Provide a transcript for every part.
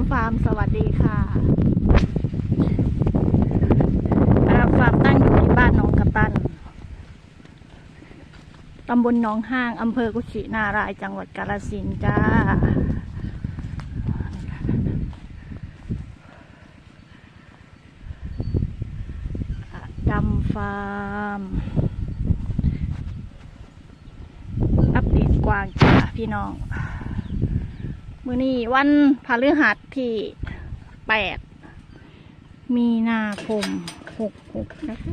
ำฟาร์มสวัสดีค่ะฟาร์มตั้งอยู่ที่บ้านหนองกระตัน ตำบลหนองห้างอำเภอกุชินารายจังหวัดกาฬสินธุ์จ้า ดำฟาร์ม อัปเดตกว้างจ้าพี่น้อง มื้อนี้วันพฤหัสที่แปดมีนาคมหกหกนะคะ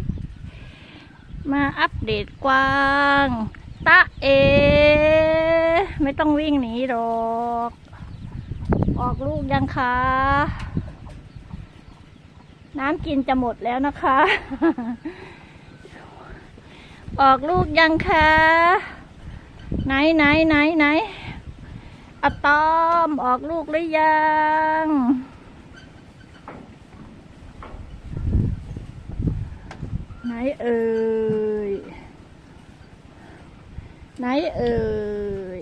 มาอัปเดตกว้างตะเอ ไม่ต้องวิ่งหนีหรอก ออกลูกยังคะ น้ำกินจะหมดแล้วนะคะ ออกลูกยังคะ ไหนไหนไหนไหน อะตอมออกลูกหรือยัง ไหนเอ่ย ไหนเอ่ย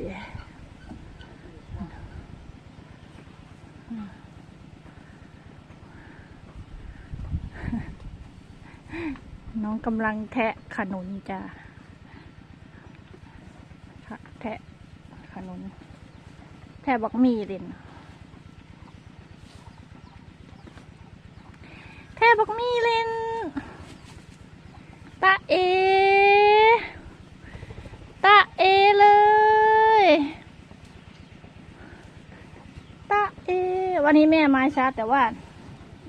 น้องกำลังแทะขนุนจ้ะแทะขนุน แทะบักมีเด่นแทะบักมีเล่นตาเอตาเอเลยตาเอ วันนี้แม่มาช้าแต่ว่า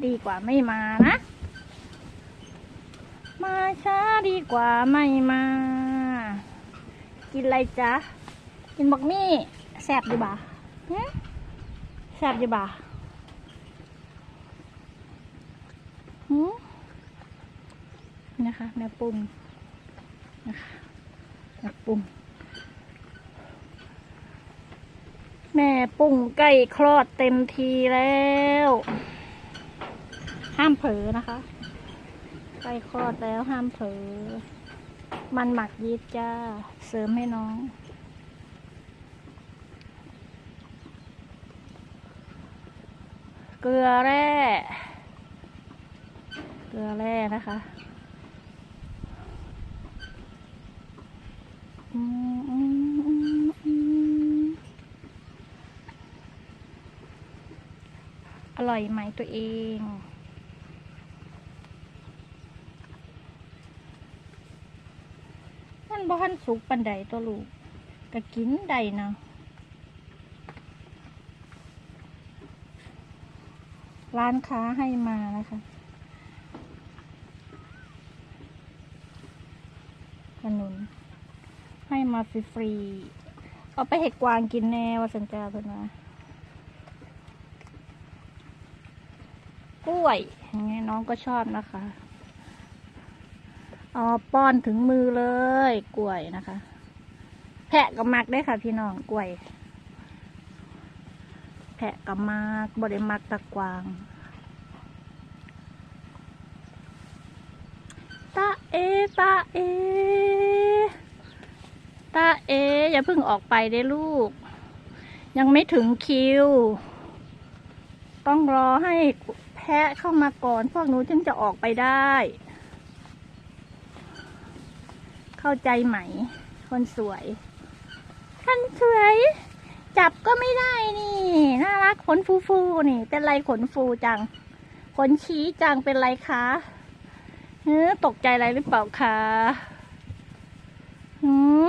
ดีกว่าไม่มานะ มาช้าดีกว่าไม่มา กินอะไรจ๊ะ กินบักมี่แซ่บอยู่บ่า แซ่บอยู่บ่าหืมนะคะแม่ปุ่มนะคะแม่ปุ่มแม่ปุ่งใกล้คลอดเต็มทีแล้ว ห้ามเผลอนะคะใกล้คลอดแล้วห้ามเผลอมันหมักยีสต์จ้า เสริมให้น้อง เกลือแร่ เกลือแร่นะคะอืมอืมอืมอืมอร่อยไหมตัวเอง มันบ่ทันสุกปันใดตัวลูกก็กินได้นะ ร้านค้าให้มานะคะขนุน ให้มาฟรีๆเอาไปเห็ดกวางกินแน่ว่าสัญจาเพิ่นว่ากล้วยอย่างเงี้ยน้องก็ชอบนะคะอ๋อป้อนถึงมือเลยกล้วยนะคะ แพะกับมักได้ค่ะพี่น้องกล้วย แพะกับมักบริมักตะกวาง ตาเอ ตาเอ ตาเอ อย่าเพิ่งออกไปได้ลูก ยังไม่ถึงคิว ต้องรอให้แพะเข้ามาก่อน พวกหนูจึงจะออกไปได้ เข้าใจไหม คนสวย คนสวย จับก็ไม่ได้นี่ น่ารักขนฟูฟูๆนี่ เป็นไรขนฟูจัง ขนชี้จังเป็นไรคะเออตกใจอะไรหรือเปล่าคะหืม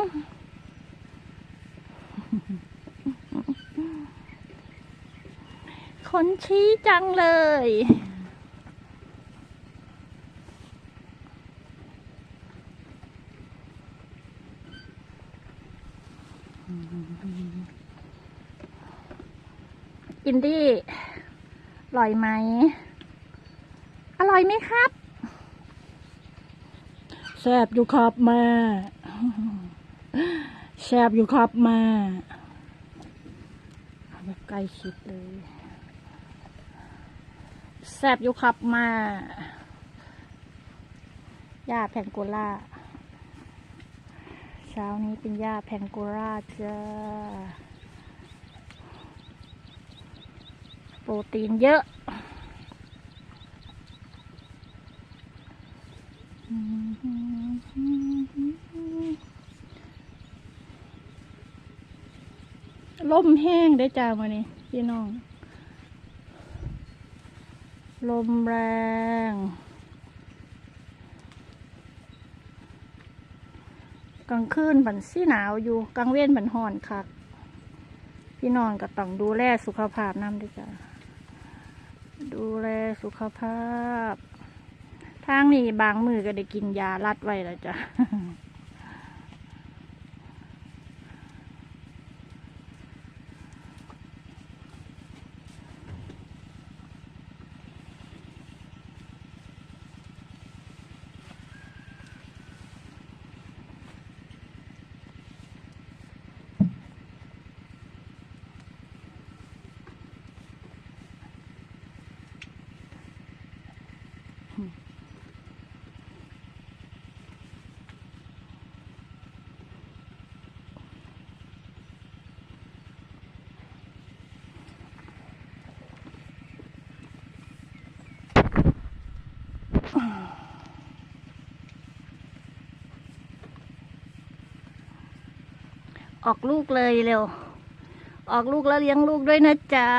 ขนชี้จังเลย อินดี้อร่อยไหม อร่อยไหมครับแซบอยู่ครับแม่แซบอยู่ครับแม่เอาแบบใกล้ชิดเลยแซบอยู่ครับแม่ย่าแพนโกล่าเช้านี้เป็นย่าแพนโกล่าจ้า ปรตีนเยอะลมแห้งได้จ้ามานี่พี่น้อง ลมแรง กลางคืนบันสีหนาวอยู่กลางเว้นบันห่อนคัก พี่น้องก็ต้องดูแลสุขภาพน้ำด้วยจ้ะ ดูแลสุขภาพ ทางนี้บางมือก็ได้กินยารัดไว้แล้วจ้ะ ออกลูกเลยเร็ว ออกลูกแล้วเลี้ยงลูกด้วยนะจ๊ะ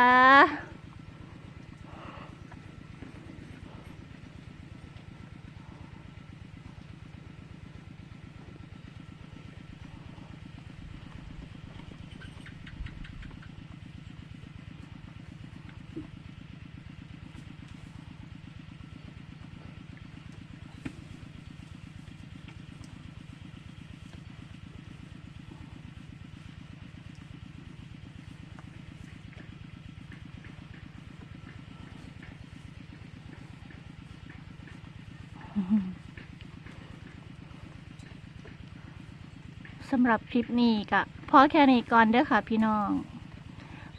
สำหรับคลิปนี้ก็พอแค่นี้ก่อนเด้อค่ะพี่น้อง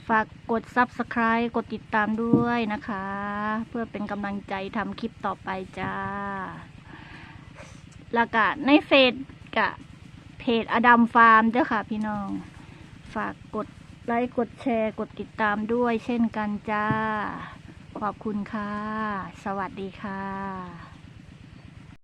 ฝากกด Subscribe กดติดตามด้วยนะคะ เพื่อเป็นกำลังใจทำคลิปต่อไปจ้า แล้วก็ในเฟซกับเพจอดัมฟาร์มเด้อค่ะพี่น้อง ฝากกดไลค์กดแชร์กดติดตามด้วยเช่นกันจ้า ขอบคุณค่ะ สวัสดีค่ะ